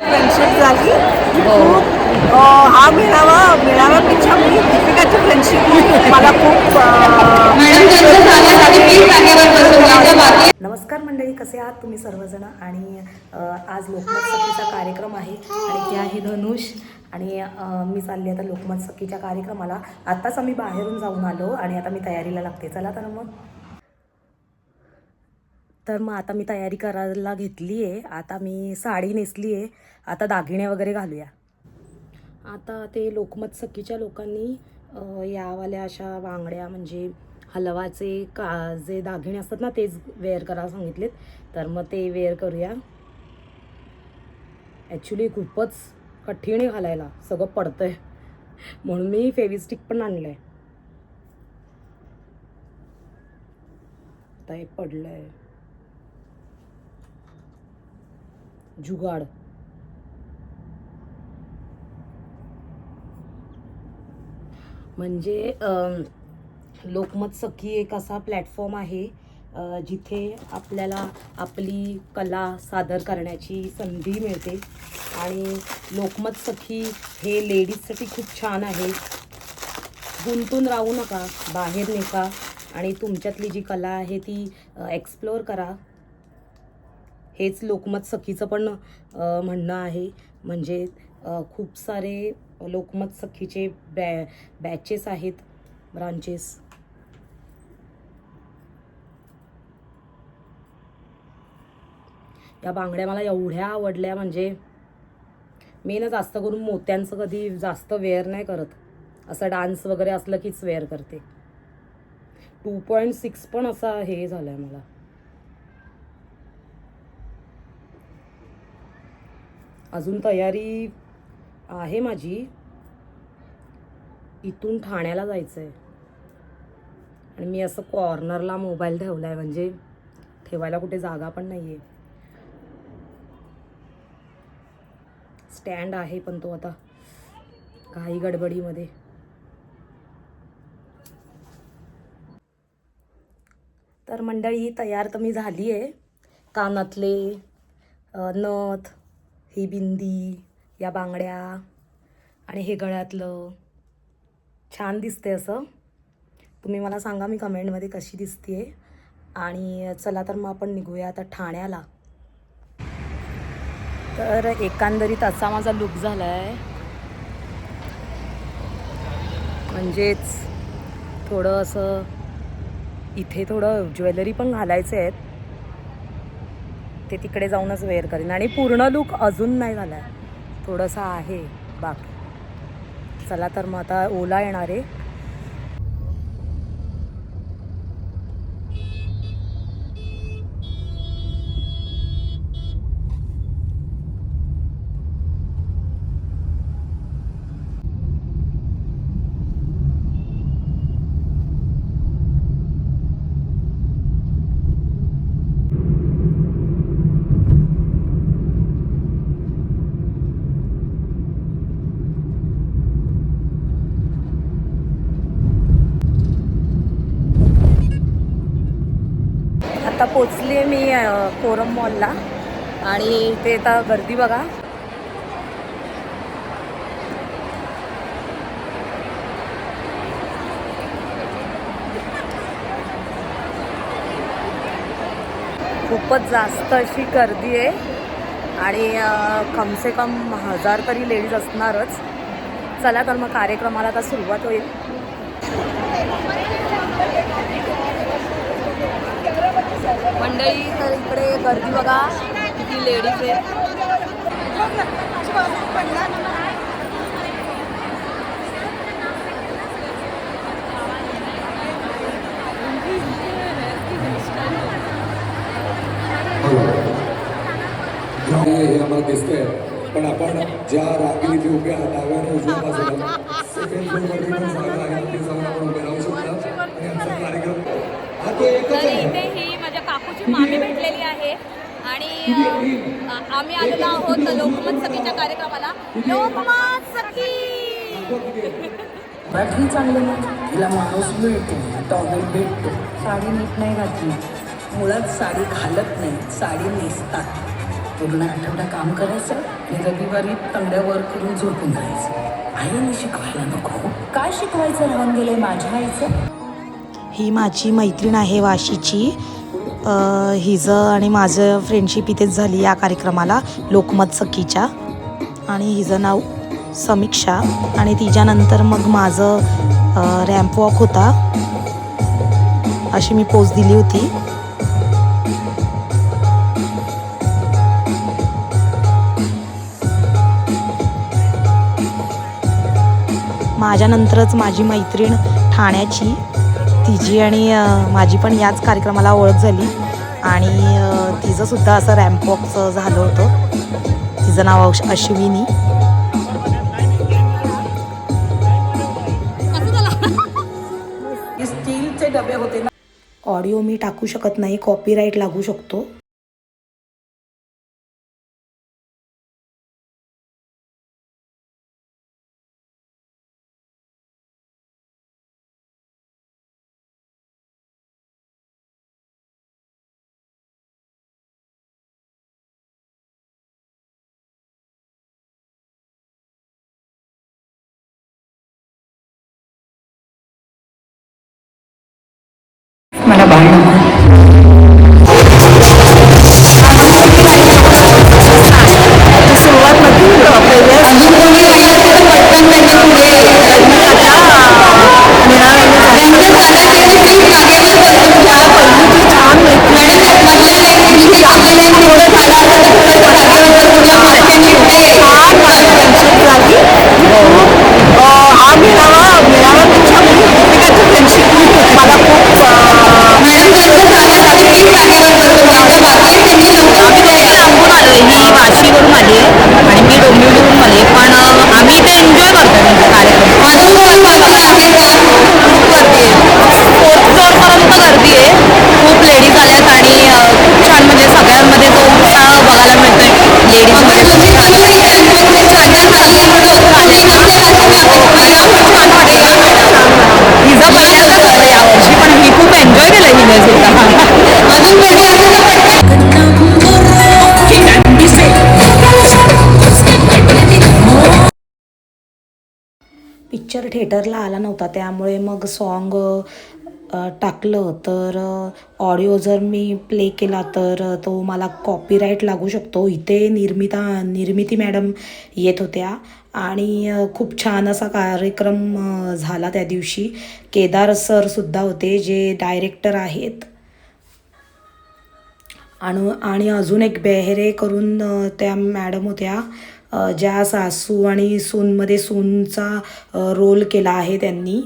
Friendship झाली. हो. खूप हा मेळावा मेळाव्यापेक्षा मी दीपिकाची फ्रेंडशिप मला खूप बाकी नमस्कार मंडळी कसे आहात तुम्ही सर्वजण? आणि अ, आज लोकमत सखीचा कार्यक्रम आहे. आणि ती आहे धनुष. आणि अ, मी चालली आता लोकमत सखीच्या कार्यक्रमाला. आत्ताच आम्ही बाहेरून जाऊन आलो आणि आता मी तयारीला लागते. चला तर मग. तर मग आता मी तयारी करायला घेतली आहे आता मी साडी नेसली आहे आता दागिने वगैरे घालूया. आता ते लोकमत सखीच्या लोकांनी यावाल्या अशा बांगड्या म्हणजे हलवाचे का जे दागिने असतात ना तेच वेअर करायला सांगितलेत. तर मग ते वेअर करूया. ॲक्च्युली खूपच कठीण आहे घालायला. सगळं पडतं आहे म्हणून मी फेविस्टिक पण आणलं आहे आता हे पडलं आहे जुगाड. म्हणजे लोकमत सखी एक असा प्लॅटफॉर्म आहे जिथे आपल्याला आपली कला सादर करण्याची संधी मिळते. आणि लोकमत सखी हे लेडीजसाठी खूप छान आहे. गुंतून राहू नका बाहेर नेका आणि तुमच्यातली जी कला आहे ती एक्सप्लोअर करा. हेच लोकमत सखीचं पण म्हणणं आहे. म्हणजे खूप सारे लोकमत सखीचे बॅ बॅचेस आहेत ब्रांचेस. या बांगड्या मला एवढ्या आवडल्या म्हणजे मी ना जास्त करून मोत्यांचं कधी जास्त वेअर नाही करत. असं डान्स वगैरे असलं कीच वेअर करते. टू पॉईंट सिक्स पण असा हे झालं आहे मला. अजून तयारी आहे माझी. इथून ठाण्याला जायचं आहे आणि मी असं कॉर्नरला मोबाईल ठेवला आहे म्हणजे ठेवायला कुठे जागा पण नाही आहे स्टँड आहे पण तो आता काही गडबडीमध्ये. तर मंडळी तयार तर मी झाली आहे कानातले नथ ही बिंदी या बांगड्या आणि हे गळ्यातलं. छान दिसते असं. तुम्ही मला सांगा मी कमेंटमध्ये कशी दिसते आणि चला तर मग आपण निघूया आता ठाण्याला. तर एकंदरीत असा माझा लुक झाला आहे म्हणजेच थोडं असं इथे थोडं ज्वेलरी पण घालायचे आहेत ते तिकडे जाऊनच वेअर करेन. आणि पूर्ण लुक अजून नाही झाला आहे थोडंसं आहे बाकी. चला तर मग आता ओला येणार आहे. आता पोचली आहे मी कोरम मॉलला. आणि ते आता गर्दी बघा. खूपच जास्त अशी गर्दी आहे. आणि कमसे कम हजार तरी लेडीज असणारच. चला तर मग कार्यक्रमाला आता सुरुवात होईल. मंडळी तर इकडे गर्दी बघा किती लेडीज आहे हे आम्हाला दिसतंय पण आपण ज्या रांगेत उभ्या डाव्याने उजव्या बाजूला सेकंड फ्लोर पण जागा आहे ते जाऊन आपण उभे राहू शकता आणि आमचा कार्यक्रम हा तो एकच तर आहे इथे ही माझ्या काकूची मामी भेटलेली आहे. आणि आम्ही आलेलो आहोत लोकमत सखीच्या कार्यक्रमाला. लोकमत सखी मराठी चांगलं तिला माणूस मिळतो. टॉवेल भेटतो. साडी नीट नाही घातली. मुळात साडी घालत नाही. साडी नेसतात. पूर्ण आठवडा काम करायचं. आणि रविवारी तंगड्यावर करून झोपून जायचं. आईने शिकवायला नको. काय शिकवायचं? राहून गेलंय माझ्या आईचं? ही माझी मैत्रीण आहे वाशीची. हिजं हिचं आणि माझं फ्रेंडशिप इथेच झाली या कार्यक्रमाला लोकमत सखीच्या आणि हिचं नाव समीक्षा. आणि तिच्यानंतर मग माझं रॅम्प वॉक होता. अशी मी पोच दिली होती. माझ्यानंतरच माझी मैत्रीण ठाण्याची तिची आणि माझी पण याच कार्यक्रमाला ओळख झाली. आणि तिचंसुद्धा असं रॅम्पवॉकचं झालं होतं. तिचं नाव अश- अश्विनी. स्टीलचे डबे होते ना. ऑडिओ मी टाकू शकत नाही कॉपीराईट लागू शकतो. मला बाळ पिक्चर थिएटरला आला नव्हता त्यामुळे मग सॉन्ग टाकलं. तर ऑडिओ जर मी प्ले केला तर तो मला कॉपीराईट लागू शकतो. इथे निर्मिता निर्मिती मॅडम येत होत्या आणि खूप छान असा कार्यक्रम झाला त्या दिवशी. केदार सरसुद्धा होते जे डायरेक्टर आहेत. आणि आणि अजून एक बेहेरे करून त्या मॅडम होत्या. ज्या सासू आणि सूनमध्ये सूनचा रोल केला आहे त्यांनी.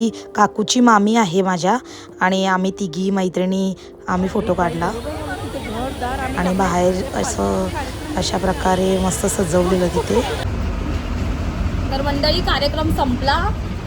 ही काकूची मामी आहे माझ्या आणि आम्ही तिघी मैत्रिणी आम्ही फोटो काढला. आणि बाहेर असं अशा प्रकारे मस्त सजवलेलं तिथे. तर मंडळी कार्यक्रम संपला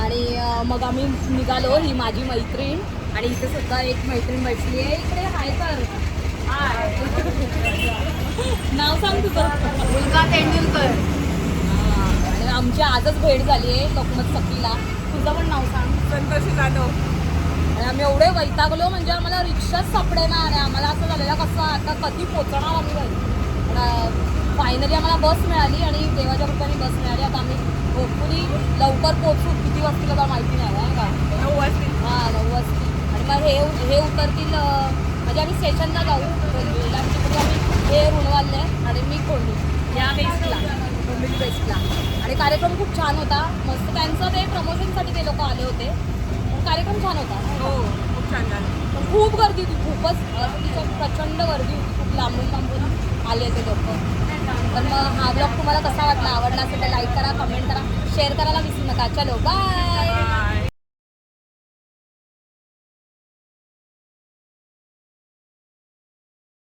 आणि मग आम्ही निघालो ही माझी मैत्रीण. आणि इथे सुद्धा एक मैत्रीण बसली आहे. इकडे हाय हाय. नाव सांग तुझं. मुलगा तेंडुलकर. आणि आमची आजच भेट झाली आहे लोकमत सखीला. तुझं पण नाव सांग. संतोषी जाधव. आणि आम्ही एवढे वैतागलो म्हणजे आम्हाला रिक्षाच सापडे ना आणि आम्हाला असं झालेलं कसं आता कधी पोचणार आम्ही घरी फायनली आम्हाला बस मिळाली आणि देवाच्या कृपेने बस मिळाली. आता आम्ही होपफुली लवकर पोचू किती वाजतील आता माहिती नाही आहे का? नऊ वाजतील. हां नऊ वाजतील. आणि मग हे हे उतरतील म्हणजे आम्ही स्टेशनला जाऊ. रेल्वेला तिकडे आम्ही हे रुणवाल्ले आणि मी कोंडी या बेस्टला कोंडली बेस्टला आणि कार्यक्रम खूप छान होता. मस्त त्यांचं ते प्रमोशनसाठी ते लोक आले होते. कार्यक्रम छान होता. हो खूप छान झालं. पण खूप गर्दी होती. खूपच गर्दीच्या प्रचंड गर्दी होती. खूप लांबून लांबून आले ते लोक. तर मग हा ब्लॉग तुम्हाला कसा वाटला? आवडला असेल तर लाईक करा कमेंट करा शेअर करायला विसरू नका. चलो बाय